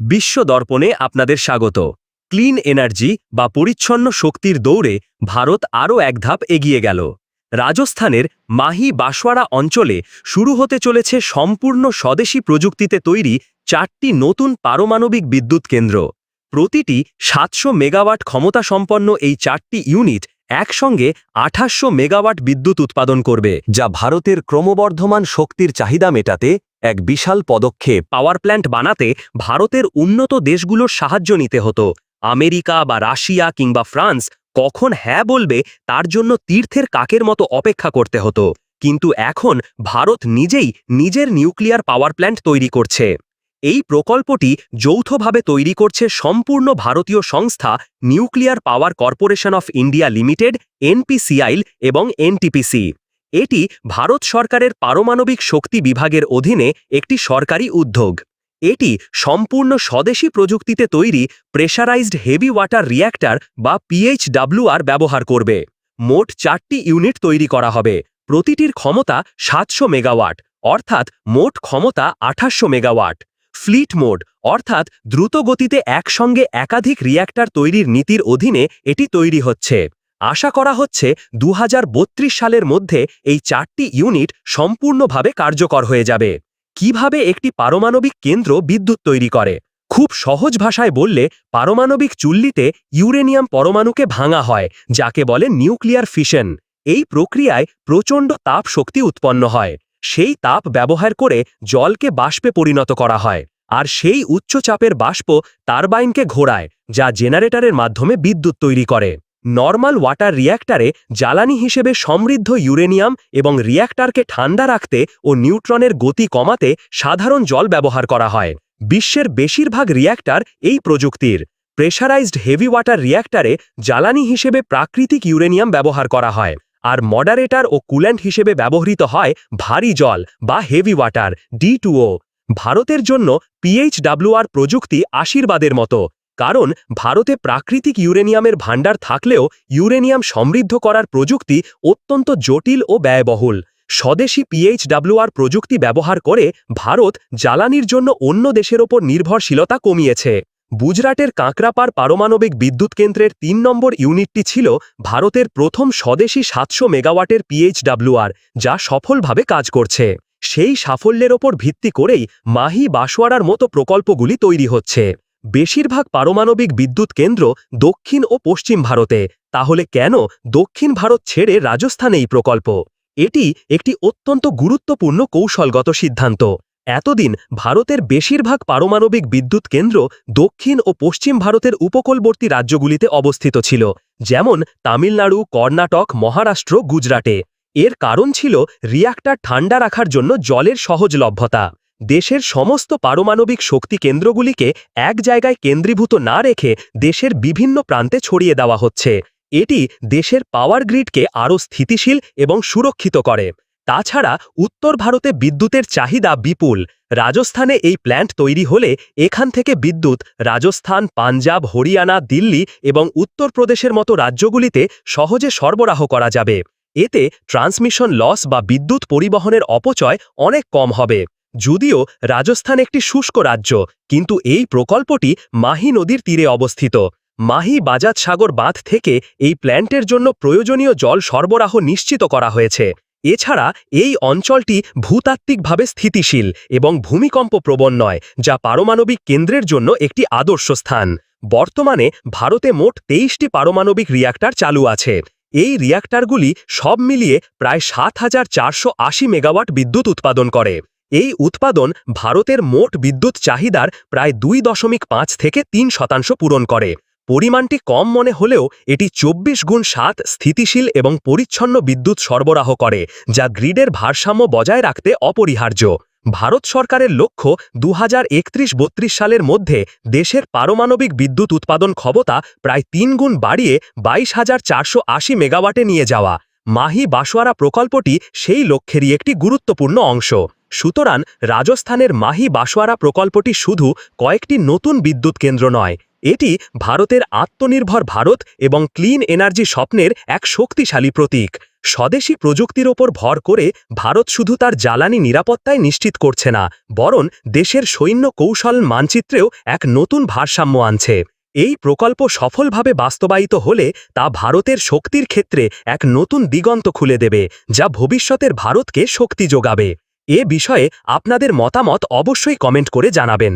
বিশ্ব দর্পণে আপনাদের স্বাগত। ক্লিন এনার্জি বা পরিচ্ছন্ন শক্তির দৌড়ে ভারত আরও এক ধাপ এগিয়ে গেল। রাজস্থানের মাহি বাসওয়াড়া অঞ্চলে শুরু হতে চলেছে সম্পূর্ণ স্বদেশী প্রযুক্তিতে তৈরি চারটি নতুন পারমাণবিক বিদ্যুৎ কেন্দ্র। প্রতিটি সাতশো মেগাওয়াট ক্ষমতাসম্পন্ন এই চারটি ইউনিট একসঙ্গে আঠাশশো মেগাওয়াট বিদ্যুৎ উৎপাদন করবে, যা ভারতের ক্রমবর্ধমান শক্তির চাহিদা মেটাতে এক বিশাল পদক্ষেপ। পাওয়ার প্ল্যান্ট বানাতে ভারতের উন্নত দেশগুলোর সাহায্য নিতে হতো। আমেরিকা বা রাশিয়া কিংবা ফ্রান্স কখন হ্যাঁ বলবে তার জন্য তীর্থের কাকের মতো অপেক্ষা করতে হতো। কিন্তু এখন ভারত নিজেই নিজের নিউক্লিয়ার পাওয়ার প্ল্যান্ট তৈরি করছে। এই প্রকল্পটি যৌথভাবে তৈরি করছে সম্পূর্ণ ভারতীয় সংস্থা nuclear power corporation of India limited NPCIL এবং এনটিপিসি। এটি ভারত সরকারের পারমাণবিক শক্তি বিভাগের অধীনে একটি সরকারি উদ্যোগ। এটি সম্পূর্ণ স্বদেশী প্রযুক্তিতে তৈরি প্রেশারাইজড হেভি ওয়াটার রিয়্যাক্টর বা পিএইচডাব্লিউআর ব্যবহার করবে। মোট চারটি ইউনিট তৈরি করা হবে। প্রতিটির ক্ষমতা সাতশো মেগাওয়াট, অর্থাৎ মোট ক্ষমতা আঠাশশো মেগাওয়াট। ফ্লিট মোড, অর্থাৎ দ্রুত গতিতে একসঙ্গে একাধিক রিয়্যাক্টর তৈরির নীতির অধীনে এটি তৈরি হচ্ছে। আশা করা হচ্ছে দু হাজার বত্রিশ সালের মধ্যে এই চারটি ইউনিট সম্পূর্ণভাবে কার্যকর হয়ে যাবে। কীভাবে একটি পারমাণবিক কেন্দ্র বিদ্যুৎ তৈরি করে? খুব সহজ ভাষায় বললে, পারমাণবিক চুল্লিতে ইউরেনিয়াম পরমাণুকে ভাঙা হয়, যাকে বলে নিউক্লিয়ার ফিশন এই প্রক্রিয়ায় প্রচণ্ড তাপ শক্তি উৎপন্ন হয়। সেই তাপ ব্যবহার করে জলকে বাষ্পে পরিণত করা হয়, আর সেই উচ্চ চাপের বাষ্প টারবাইনকে ঘোরায়, যা জেনারেটরের মাধ্যমে বিদ্যুৎ তৈরি করে। নর্মাল ওয়াটার রিয়্যাক্টরে জ্বালানি হিসেবে সমৃদ্ধ ইউরেনিয়াম এবং রিয়্যাক্টরকে ঠান্ডা রাখতে ও নিউট্রনের গতি কমাতে সাধারণ জল ব্যবহার করা হয়। বিশ্বের বেশিরভাগ রিয়্যাক্টর এই প্রযুক্তির। প্রেশারাইজড হেভি ওয়াটার রিয়্যাক্টরে জ্বালানি হিসেবে প্রাকৃতিক ইউরেনিয়াম ব্যবহার করা হয় আর মডারেটর ও কুল্যান্ট হিসেবে ব্যবহৃত হয় ভারী জল বা হেভি ওয়াটার, ডি ভারতের জন্য পিএইচডাব্লিউআর প্রযুক্তি আশীর্বাদের মতো। কারণ ভারতে প্রাকৃতিক ইউরেনিয়ামের ভাণ্ডার থাকলেও ইউরেনিয়াম সমৃদ্ধ করার প্রযুক্তি অত্যন্ত জটিল ও ব্যয়বহুল। স্বদেশী পিএইচডাব্লিউআর প্রযুক্তি ব্যবহার করে ভারত জ্বালানির জন্য অন্য দেশের ওপর নির্ভরশীলতা কমিয়েছে। গুজরাটের কাঁকরাপার পারমাণবিক বিদ্যুৎ কেন্দ্রের তিন নম্বর ইউনিটটি ছিল ভারতের প্রথম স্বদেশি সাতশো মেগাওয়াটের পিএইচডাব্লিউআর যা সফলভাবে কাজ করছে। সেই সাফল্যের ওপর ভিত্তি করেই মাহি বাসওয়ারার মতো প্রকল্পগুলি তৈরি হচ্ছে। বেশিরভাগ পারমাণবিক বিদ্যুৎ কেন্দ্র দক্ষিণ ও পশ্চিম ভারতে, তাহলে কেন দক্ষিণ ভারত ছেড়ে রাজস্থানে এই প্রকল্প? এটি একটি অত্যন্ত গুরুত্বপূর্ণ কৌশলগত সিদ্ধান্ত। এতদিন ভারতের বেশিরভাগ পারমাণবিক বিদ্যুৎ কেন্দ্র দক্ষিণ ও পশ্চিম ভারতের উপকূলবর্তী রাজ্যগুলিতে অবস্থিত ছিল, যেমন তামিলনাড়ু, কর্ণাটক, মহারাষ্ট্র, গুজরাটে। এর কারণ ছিল রিয়াক্টার ঠান্ডা রাখার জন্য জলের সহজলভ্যতা। দেশের সমস্ত পারমাণবিক শক্তি কেন্দ্রগুলিকে এক জায়গায় কেন্দ্রীভূত না রেখে দেশের বিভিন্ন প্রান্তে ছড়িয়ে দেওয়া হচ্ছে। এটি দেশের পাওয়ার গ্রিডকে আরও স্থিতিশীল এবং সুরক্ষিত করে। তাছাড়া উত্তর ভারতে বিদ্যুতের চাহিদা বিপুল। রাজস্থানে এই প্ল্যান্ট তৈরি হলে এখান থেকে বিদ্যুৎ রাজস্থান, পাঞ্জাব, হরিয়ানা, দিল্লি এবং উত্তরপ্রদেশের মতো রাজ্যগুলিতে সহজে সরবরাহ করা যাবে। এতে ট্রান্সমিশন লস বা বিদ্যুৎ পরিবহনের অপচয় অনেক কম হবে। যদিও রাজস্থান একটি শুষ্ক রাজ্য, কিন্তু এই প্রকল্পটি মাহি নদীর তীরে অবস্থিত। মাহি বাজাজ সাগর বাঁধ থেকে এই প্ল্যান্টের জন্য প্রয়োজনীয় জল সরবরাহ নিশ্চিত করা হয়েছে। এছাড়া এই অঞ্চলটি ভূতাত্ত্বিকভাবে স্থিতিশীল এবং ভূমিকম্প প্রবণ নয়, যা পারমাণবিক কেন্দ্রের জন্য একটি আদর্শ স্থান। বর্তমানে ভারতে মোট তেইশটি পারমাণবিক রিয়াক্টার চালু আছে। এই রিয়াক্টারগুলি সব মিলিয়ে প্রায় সাত হাজার চারশো আশি মেগাওয়াট বিদ্যুৎ উৎপাদন করে। এই উৎপাদন ভারতের মোট বিদ্যুৎ চাহিদার প্রায় দুই দশমিক পাঁচ থেকে তিন শতাংশ পূরণ করে। পরিমাণটি কম মনে হলেও এটি চব্বিশ গুণ সাত স্থিতিশীল এবং পরিচ্ছন্ন বিদ্যুৎ সরবরাহ করে, যা গ্রিডের ভারসাম্য বজায় রাখতে অপরিহার্য। ভারত সরকারের লক্ষ্য দু হাজার সালের মধ্যে দেশের পারমাণবিক বিদ্যুৎ উৎপাদন ক্ষমতা প্রায় তিন গুণ বাড়িয়ে বাইশ হাজার চারশো আশি মেগাওয়াটে নিয়ে যাওয়া। মাহি বাসোয়ারা প্রকল্পটি সেই লক্ষ্যেরই একটি গুরুত্বপূর্ণ অংশ। সুতরাং রাজস্থানের মাহি বাসোয়ারা প্রকল্পটি শুধু কয়েকটি নতুন বিদ্যুৎ কেন্দ্র নয়, এটি ভারতের আত্মনির্ভর ভারত এবং ক্লিন এনার্জি স্বপ্নের এক শক্তিশালী প্রতীক। স্বদেশি প্রযুক্তির ওপর ভর করে ভারত শুধু তার জ্বালানি নিরাপত্তায় নিশ্চিত করছে না, বরং দেশের সৈন্য কৌশল মানচিত্রেও এক নতুন ভারসাম্য আনছে। এই প্রকল্প সফলভাবে বাস্তবায়িত হলে তা ভারতের শক্তির ক্ষেত্রে এক নতুন দিগন্ত খুলে দেবে, যা ভবিষ্যতের ভারতকে শক্তি যোগাবে। এ বিষয়ে আপনাদের মতামত অবশ্যই কমেন্ট করে জানাবেন।